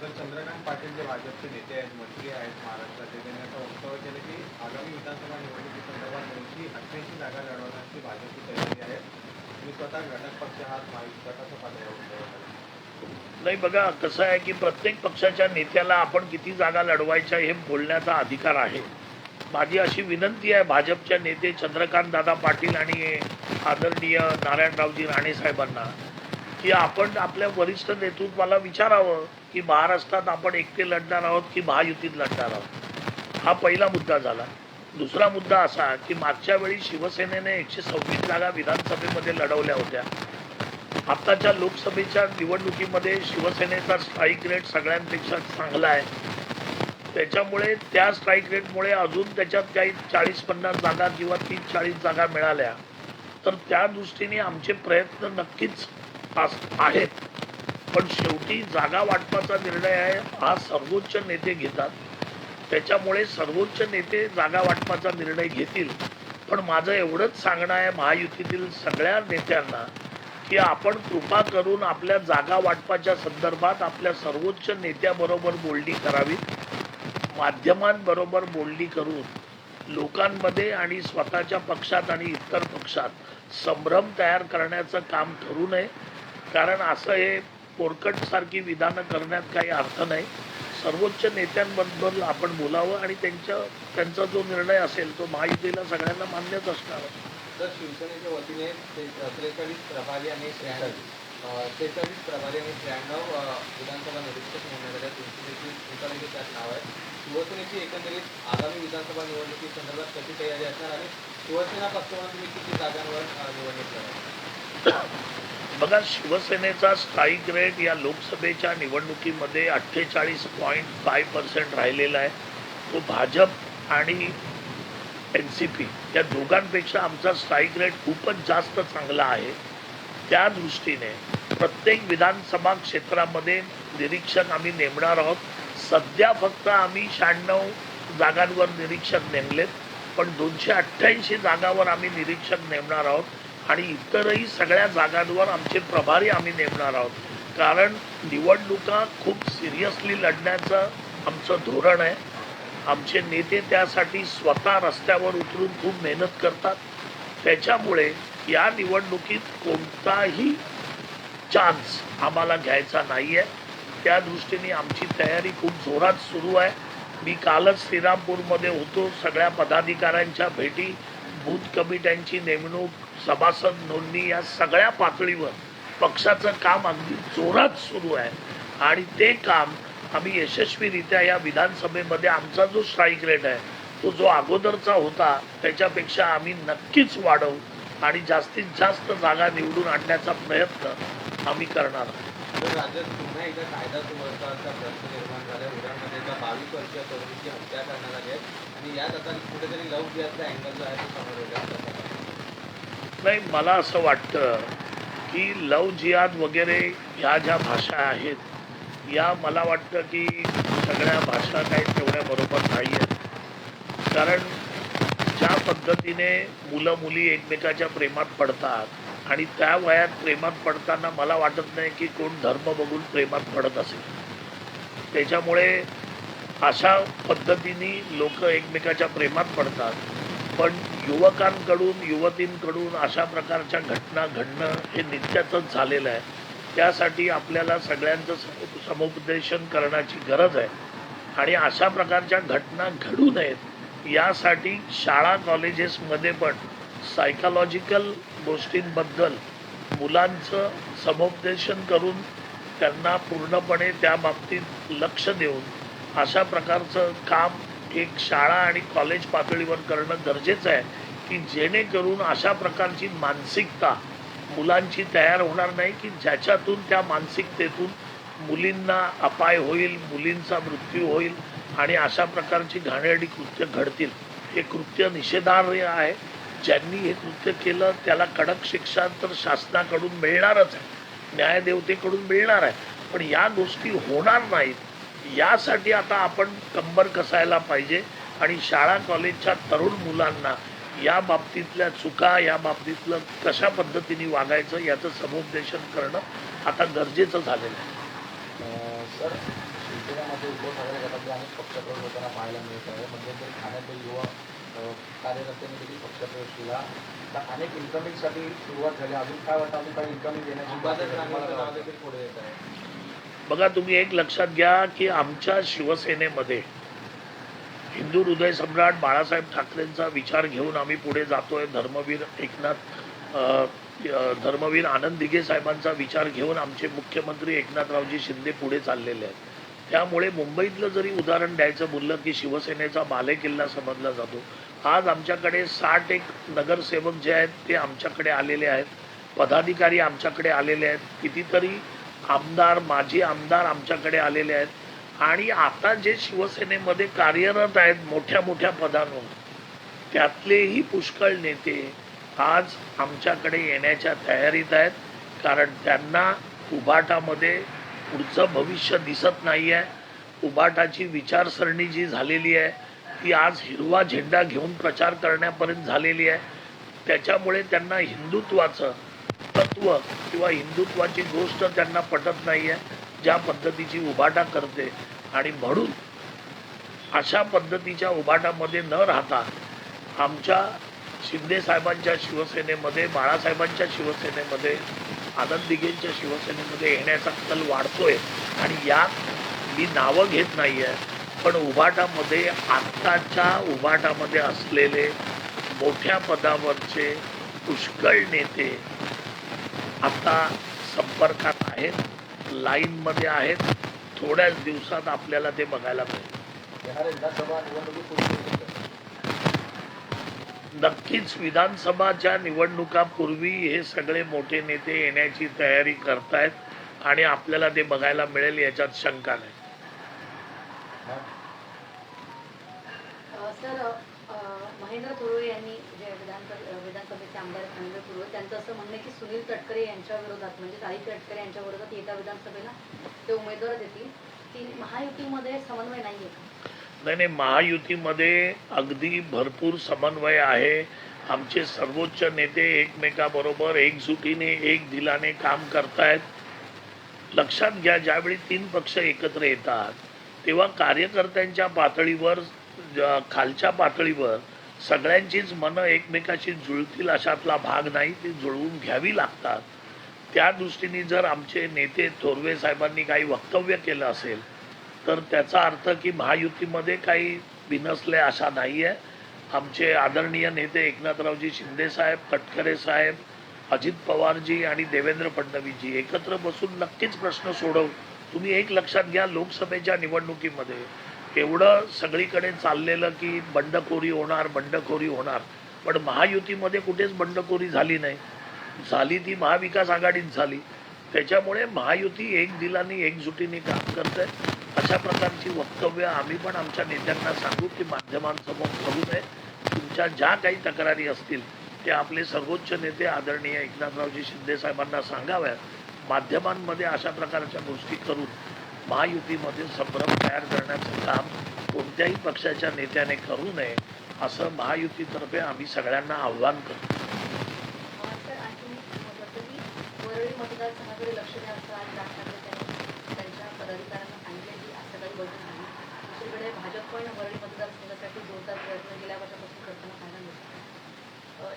तर चंद्रकांत पाटील जे भाजपचे नेते आहेत मंत्री आहेत महाराष्ट्राचे त्यांनी असं वक्तव्य केलं की आगामी विधानसभा निवडणुकीसंदर्भात त्यांची अठ्ठ्याऐंशी जागा लढवण्याची भाजपची तयारी आहे. मी स्वतः घटक पक्ष हा महायुतीचा कसं पाहता नाही बघा कसं आहे की प्रत्येक पक्षाच्या नेत्याला आपण किती जागा लढवायच्या हे बोलण्याचा अधिकार आहे. माझी अशी विनंती आहे भाजपच्या नेते चंद्रकांत दादा पाटील आणि आदरणीय नारायणरावजी राणे साहेबांना. की आपण आपल्या वरिष्ठ नेतृत्वाला विचारावं की महाराष्ट्रात आपण एकटे लढणार आहोत की महायुतीत लढणार आहोत? हा पहिला मुद्दा झाला. दुसरा मुद्दा असा की मागच्या वेळी शिवसेनेने एकशे सव्वीस जागा विधानसभेमध्ये लढवल्या होत्या. आत्ताच्या लोकसभेच्या निवडणुकीमध्ये शिवसेनेचा स्ट्राईक रेट सगळ्यांपेक्षा चांगला आहे. त्याच्यामुळे त्या स्ट्राईक रेटमुळे अजून त्याच्यात काही चाळीस पन्नास जागा किंवा तीस चाळीस जागा मिळाल्या. तर त्या दृष्टीने आमचे प्रयत्न नक्कीच आस- आहेत पण शेवटी जागा वाटपाचा निर्णय आहे. हा सर्वोच्च नेते घेतात. त्याच्यामुळे सर्वोच्च नेते जागा वाटपाचा निर्णय घेतील. पण माझं एवढंच सांगणं आहे महायुतीतील सगळ्या नेत्यांना की आपण कृपा करून आपल्या जागा वाटपाच्या संदर्भात आपल्या सर्वोच्च नेत्याबरोबर बोलणी करावी. माध्यमांबरोबर बोलणी करून लोकांमध्ये आणि स्वतःच्या पक्षात आणि इतर पक्षात संभ्रम तयार करण्याचं काम ठरू नये. कारण असं हे पोरकटसारखी विधानं करण्यात काही अर्थ नाही. सर्वोच्च नेत्यांबद्दल आपण बोलावं आणि त्यांच्या त्यांचा जो निर्णय असेल तो महायुतीला सगळ्यांना मान्यच असणार. तर शिवसेनेच्या वतीने त्रेचाळीस प्रभारी आणि त्र्याण्णव त्रेचाळीस प्रभारी आणि त्र्याण्णव विधानसभा निरीक्षक नेमण्यात आल्या तुमची देखील त्यात नाव आहे. शिवसेनेची एकंदरीत आगामी विधानसभा निवडणुकीसंदर्भात कशी तयारी असणार आणि शिवसेना पक्ष म्हणून तुम्ही किती जागांवर निवडणूक करणार? बघा शिवसेनेचा स्ट्राईक रेट या लोकसभेच्या निवडणुकीमध्ये अठ्ठेचाळीस पॉईंट फाय पर्सेंट राहिलेला आहे. तो भाजप आणि एन सी पी या दोघांपेक्षा आमचा स्ट्राईक रेट खूपच जास्त चांगला आहे. त्या दृष्टीने प्रत्येक विधानसभा क्षेत्रामध्ये निरीक्षक आम्ही नेमणार आहोत. सध्या फक्त आम्ही शहाण्णव जागांवर निरीक्षक नेमलेत पण दोनशे अठ्ठ्याऐंशी जागावर आम्ही निरीक्षक नेमणार आहोत. आणि इतरही सगळ्या जागांवर आमचे प्रभारी आम्ही नेमणार आहोत. कारण निवडणुका खूप सिरियसली लढण्याचं आमचं धोरण आहे. आमचे नेते त्यासाठी स्वतः रस्त्यावर उतरून खूप मेहनत करतात. त्याच्यामुळे या निवडणुकीत कोणताही चान्स आम्हाला घ्यायचा नाही आहे त्या दृष्टीने आमची तयारी खूप जोरात सुरू आहे. मी कालच श्रीरामपूरमध्ये होतो. सगळ्या पदाधिकाऱ्यांच्या भेटी बूथ कमिट्यांची नेमणूक सभासद नोंदणी या सगळ्या पातळीवर पक्षाचं काम अगदी जोरात सुरू आहे. आणि ते काम आम्ही यशस्वीरित्या या विधानसभेमध्ये आमचा जो स्ट्राईक रेट आहे तो जो अगोदरचा होता त्याच्यापेक्षा आम्ही नक्कीच वाढवू आणि जास्तीत जास्त जागा निवडून आणण्याचा प्रयत्न आम्ही करणार आहोत. राज्यात पुन्हा एकदा कायदा सुव्यवस्थाचा प्रश्न निर्माण झाला. एका बावीस वर्षीय तरुणीची हत्या करण्यात आली आहे. आणि यात आता कुठेतरी लव अँगल जो आहे तो समोर नाही मला असं वाटतं की लव जियाद वगैरे ह्या ज्या भाषा आहेत या मला वाटतं की सगळ्या भाषा काही तेवढ्या बरोबर नाही आहेत कारण ज्या पद्धतीने मुलं मुली एकमेकाच्या प्रेमात पडतात आणि त्या वयात प्रेमात पडताना मला वाटत नाही की कोण धर्म बघून प्रेमात पडत असेल. त्याच्यामुळे अशा पद्धतीने लोक एकमेकाच्या प्रेमात पडतात. पण युवकांकडून युवतींकडून अशा प्रकारच्या घटना घडणं हे नित्याचंच झालेलं आहे. त्यासाठी आपल्याला सगळ्यांचं सम- समुपदेशन करण्याची गरज आहे. आणि अशा प्रकारच्या घटना घडू नयेत यासाठी शाळा कॉलेजेसमध्ये पण सायकॉलॉजिकल गोष्टींबद्दल मुलांचं समुपदेशन करून त्यांना पूर्णपणे त्या बाबतीत लक्ष देऊन अशा प्रकारचं काम एक शाळा आणि कॉलेज पातळीवर करणं गरजेचं आहे की जेणेकरून अशा प्रकारची मानसिकता मुलांची तयार होणार नाही की ज्याच्यातून त्या मानसिकतेतून मुलींना अपाय होईल मुलींचा मृत्यू होईल आणि अशा प्रकारची घाणेरडी कृत्य घडतील. हे कृत्य निषेधार्ह आहे. ज्यांनी हे कृत्य केलं त्याला कडक शिक्षा तर शासनाकडून मिळणारच आहे. न्यायदेवतेकडून मिळणार आहे. पण या गोष्टी होणार नाहीत. यासाठी आता आपण कंबर कसायला पाहिजे आणि शाळा कॉलेजच्या तरुण मुलांना या बाबतीतल्या चुका या बाबतीतलं कशा पद्धतीने वागायचं याचं समुपदेशन करणं आता गरजेचं झालेलं आहे. सर शिवसेनेमध्ये उद्धव ठाकरे गटातले अनेक पक्षप्रवेश होताना पाहायला मिळत आहे. मध्यंतरी ठाण्यातील युवा कार्यकर्त्यांनी देखील पक्षप्रवेश केला. तर अनेक इन्कमिंगसाठी सुरुवात झाली. अजून काय वाटतं? अजून काही इन्कमिंग देण्याची पुढे येत आहे. बघा तुम्ही एक लक्षात घ्या की आमच्या शिवसेनेमध्ये हिंदू हृदय सम्राट बाळासाहेब ठाकरेंचा विचार घेऊन आम्ही पुढे जातोय. धर्मवीर एकनाथ धर्मवीर आनंद दिघे साहेबांचा विचार घेऊन आमचे मुख्यमंत्री एकनाथरावजी शिंदे पुढे चाललेले आहेत. त्यामुळे मुंबईतलं जरी उदाहरण द्यायचं बोललं की शिवसेनेचा बालेकिल्ला समजला जातो. आज आमच्याकडे साठ एक नगरसेवक जे आहेत ते आमच्याकडे आलेले आहेत. पदाधिकारी आमच्याकडे आलेले आहेत. कितीतरी आमदार माजी आमदार आमच्याकडे आलेले आहेत. आणि आता जे शिवसेनेमध्ये कार्यरत आहेत मोठ्या मोठ्या पदांवर त्यातलेही पुष्कळ नेते आज आमच्याकडे येण्याच्या तयारीत आहेत. कारण त्यांना उभाटामध्ये पुढचं भविष्य दिसत नाही आहे उभाटाची विचारसरणी जी झालेली आहे ती आज हिरवा झेंडा घेऊन प्रचार करण्यापर्यंत झालेली आहे. त्याच्यामुळे त्यांना हिंदुत्वाचं तत्व किंवा हिंदुत्वाची गोष्ट त्यांना पटत नाही आहे ज्या पद्धतीची उभाटा करते. आणि म्हणून अशा पद्धतीच्या उभाटामध्ये न राहता आमच्या शिंदेसाहेबांच्या शिवसेनेमध्ये बाळासाहेबांच्या शिवसेनेमध्ये आनंद दिघेंच्या शिवसेनेमध्ये येण्याचा कल वाढतोय. आणि यात मी नावं घेत नाही आहे पण उभाटामध्ये आत्ताच्या उभाटामध्ये असलेले मोठ्या पदावरचे पुष्कळ नेते आता संपर्कात आहेत लाईनमध्ये आहेत. थोड्याच दिवसात आपल्याला ते बघायला मिळेल. नक्कीच विधानसभाच्या निवडणुकापूर्वी हे सगळे मोठे नेते येण्याची तयारी करतायत आणि आपल्याला ते बघायला मिळेल याच्यात शंका नाही. सर महेंद्र थोरवे यांनी आमदार आहेत महेंद्र त्यांचं असं म्हणणं आहे की सुनील तटकरे यांच्या विरोधात म्हणजे आदित्य तटकरे यांच्या विरोधात येत्या विधानसभेला ते उमेदवार देतील ती महायुतीमध्ये समन्वय नाही आहे नाही नाही महायुतीमध्ये अगदी भरपूर समन्वय आहे. आमचे सर्वोच्च नेते एकमेकाबरोबर एकजुटीने एक दिलाने काम करतायत. लक्षात घ्या ज्यावेळी तीन पक्ष एकत्र येतात तेव्हा कार्यकर्त्यांच्या पातळीवर खालच्या पातळीवर सगळ्यांचीच मनं एकमेकाशी जुळतील अशातला भाग नाही ती जुळवून घ्यावी लागतात. त्या दृष्टीने जर आमचे नेते थोरवे साहेबांनी काही वक्तव्य केलं असेल तर त्याचा अर्थ की महायुतीमध्ये काही बिनसले अशा नाही आहे आमचे आदरणीय नेते एकनाथरावजी शिंदेसाहेब तटकरे साहेब अजित पवारजी आणि देवेंद्र फडणवीसजी एकत्र बसून नक्कीच प्रश्न सोडवू तुम्ही एक लक्षात घ्या लोकसभेच्या निवडणुकीमध्ये. एवढं सगळीकडे चाललेलं की बंडखोरी होणार बंडखोरी होणार. पण महायुतीमध्ये कुठेच बंडखोरी झाली नाही. झाली ती महाविकास आघाडीत झाली. त्याच्यामुळे महायुती एक दिलाने एकजुटीने काम करते अशा प्रकारची वक्तव्य आम्ही पण आमच्या नेत्यांना सांगू की माध्यमांसमोर करू नये. तुमच्या ज्या काही तक्रारी असतील ते आपले सर्वोच्च नेते आदरणीय एकनाथरावजी शिंदे साहेबांना सांगाव्यात. माध्यमांमध्ये अशा प्रकारच्या गोष्टी करून महायुतीमध्ये संभ्रम तयार करण्याचं काम कोणत्याही पक्षाच्या नेत्याने करू नये असं महायुतीतर्फे आम्ही सगळ्यांना आव्हान करतो. लक्ष त्यांच्या वरळी प्रयत्न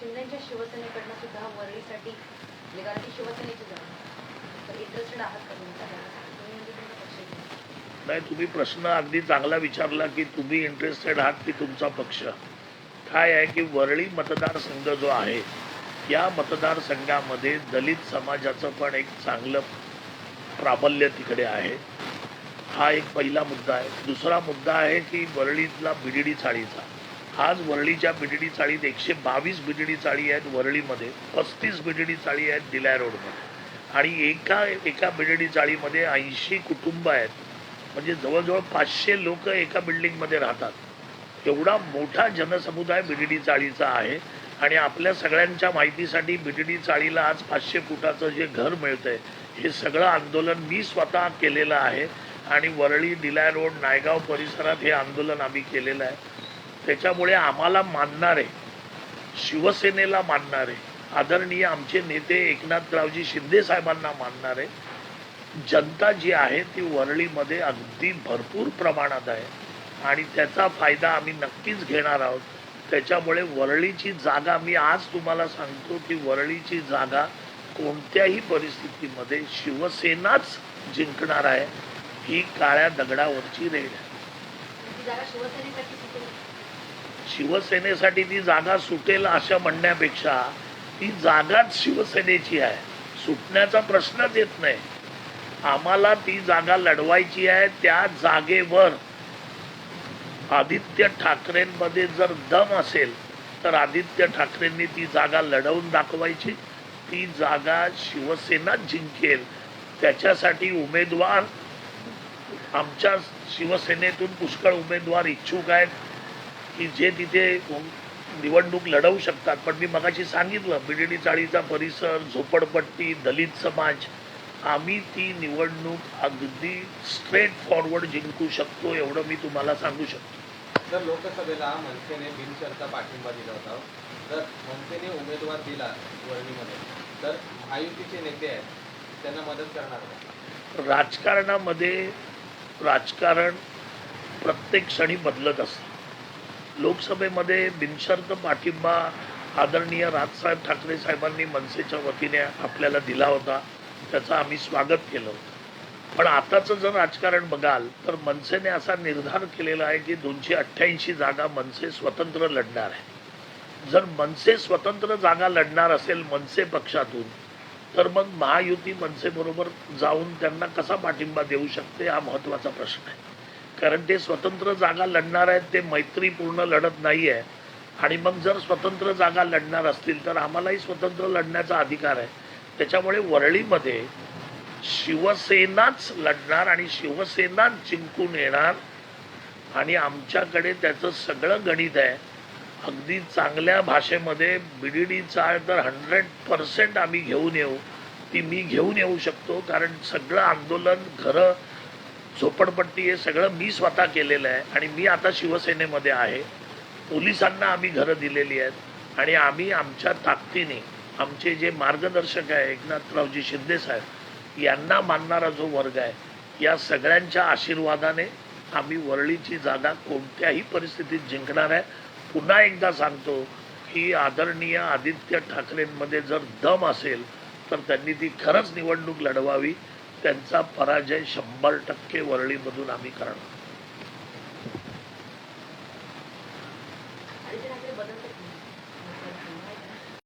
शिंदेच्या शिवसेनेकडनं सुद्धा वरळीसाठी म्हणजे शिवसेनेची जागा. तर इंटरेस्टेड आहात का तुम्ही त्या जागेसाठी? तुम्ही म्हणजे तुमचा पक्ष आहे. नाही तुम्ही प्रश्न अगदी चांगला विचारला की तुम्ही इंटरेस्टेड आहात की तुमचा पक्ष. काय आहे की वरळी मतदारसंघ जो आहे या मतदारसंघामध्ये दलित समाजाचं पण एक चांगलं प्राबल्य तिकडे आहे. हा एक पहिला मुद्दा आहे. दुसरा मुद्दा आहे की वरळीतला बिडीडी चाळीचा. आज वरळीच्या बिडीडी चाळीत एकशे बावीस बिडीडी चाळी आहेत वरळीमध्ये पस्तीस बिडीडी चाळी आहेत दिलाय रोडमध्ये. आणि एका एका बिडीडी चाळीमध्ये ऐंशी कुटुंब आहेत. म्हणजे जवळजवळ पाचशे लोक एका बिल्डिंगमध्ये राहतात. एवढा मोठा जनसमुदाय बिडडी चाळीचा आहे आणि आपल्या सगळ्यांच्या माहितीसाठी बिडडी चाळीला आज पाचशे फुटाचं जे घर मिळतंय हे सगळं आंदोलन मी स्वतः केलेलं आहे आणि वरळी दिलाय रोड नायगाव परिसरात हे आंदोलन आम्ही केलेलं आहे. त्याच्यामुळे आम्हाला मानणारे शिवसेनेला मानणारे आदरणीय आमचे नेते एकनाथरावजी शिंदे साहेबांना मानणारे जनता जी आहे ती वरळीमध्ये अगदी भरपूर प्रमाणात आहे. आणि त्याचा फायदा आम्ही नक्कीच घेणार आहोत. त्याच्यामुळे वरळीची जागा मी आज तुम्हाला सांगतो की वरळीची जागा कोणत्याही परिस्थितीमध्ये शिवसेनाच जिंकणार आहे. ही काळ्या दगडावरची रेड आहे. शिवसेनेसाठी ती जागा सुटेल अशा म्हणण्यापेक्षा ती जागाच शिवसेनेची आहे. सुटण्याचा प्रश्नच येत नाही. आम्हाला ती जागा लढवायची आहे त्या जागेवर. आदित्य ठाकरेंमध्ये जर दम असेल तर आदित्य ठाकरेंनी ती जागा लढवून दाखवायची. ती जागा शिवसेना जिंकेल. त्याच्यासाठी उमेदवार आमच्या शिवसेनेतून पुष्कळ उमेदवार इच्छुक आहेत की जे तिथे निवडणूक लढवू शकतात. पण मी मगाशी सांगितलं बिडेडी चाळीचा परिसर झोपडपट्टी दलित समाज आम्ही ती निवडणूक अगदी स्ट्रेट फॉरवर्ड जिंकू शकतो एवढं मी तुम्हाला सांगू शकतो. जर लोकसभेला मनसेने बिनशर्त पाठिंबा दिला होता जर मनसेने उमेदवार दिला वरळीमध्ये तर महायुतीचे नेते आहेत त्यांना मदत करणार राजकारणामध्ये राजकारण प्रत्येक क्षणी बदलत असतं. लोकसभेमध्ये बिनशर्त पाठिंबा आदरणीय राजसाहेब ठाकरे साहेबांनी मनसेच्या वतीने आपल्याला दिला होता. त्याचं आम्ही स्वागत केलं होतं. पण आताचं जर राजकारण बघाल तर मनसेने असा निर्धार केलेला आहे की दोनशे अठ्ठ्याऐंशी जागा मनसे स्वतंत्र लढणार आहे. जर मनसे स्वतंत्र जागा लढणार असेल मनसे पक्षातून तर मग महायुती मनसेबरोबर जाऊन त्यांना कसा पाठिंबा देऊ शकते हा महत्त्वाचा प्रश्न आहे. कारण ते स्वतंत्र जागा लढणार आहेत ते मैत्रीपूर्ण लढत नाही आहे. आणि मग जर स्वतंत्र जागा लढणार असतील तर आम्हालाही स्वतंत्र लढण्याचा अधिकार आहे. त्याच्यामुळे वरळीमध्ये शिवसेनाच लढणार आणि शिवसेनाच जिंकून येणार. आणि आमच्याकडे त्याचं सगळं गणित आहे. अगदी चांगल्या भाषेमध्ये बीडीडी चाळ तर हंड्रेड पर्सेंट आम्ही घेऊन येऊ. ती मी घेऊन येऊ शकतो. कारण सगळं आंदोलन घरं झोपडपट्टी हे सगळं मी स्वतः केलेलं आहे. आणि मी आता शिवसेनेमध्ये आहे. पोलिसांना आम्ही घरं दिलेली आहेत. आणि आम्ही आमच्या ताकदीने आमचे जे मार्गदर्शक आहे एकनाथरावजी शिंदे साहेब यांना मानणारा जो वर्ग आहे या सगळ्यांच्या आशीर्वादाने आम्ही वरळीची जागा कोणत्याही परिस्थितीत जिंकणार आहे. पुन्हा एकदा सांगतो की आदरणीय आदित्य ठाकरेंमध्ये जर दम असेल तर त्यांनी ती खरंच निवडणूक लढवावी. त्यांचा पराजय शंभर टक्के वरळीमधून आम्ही करणार.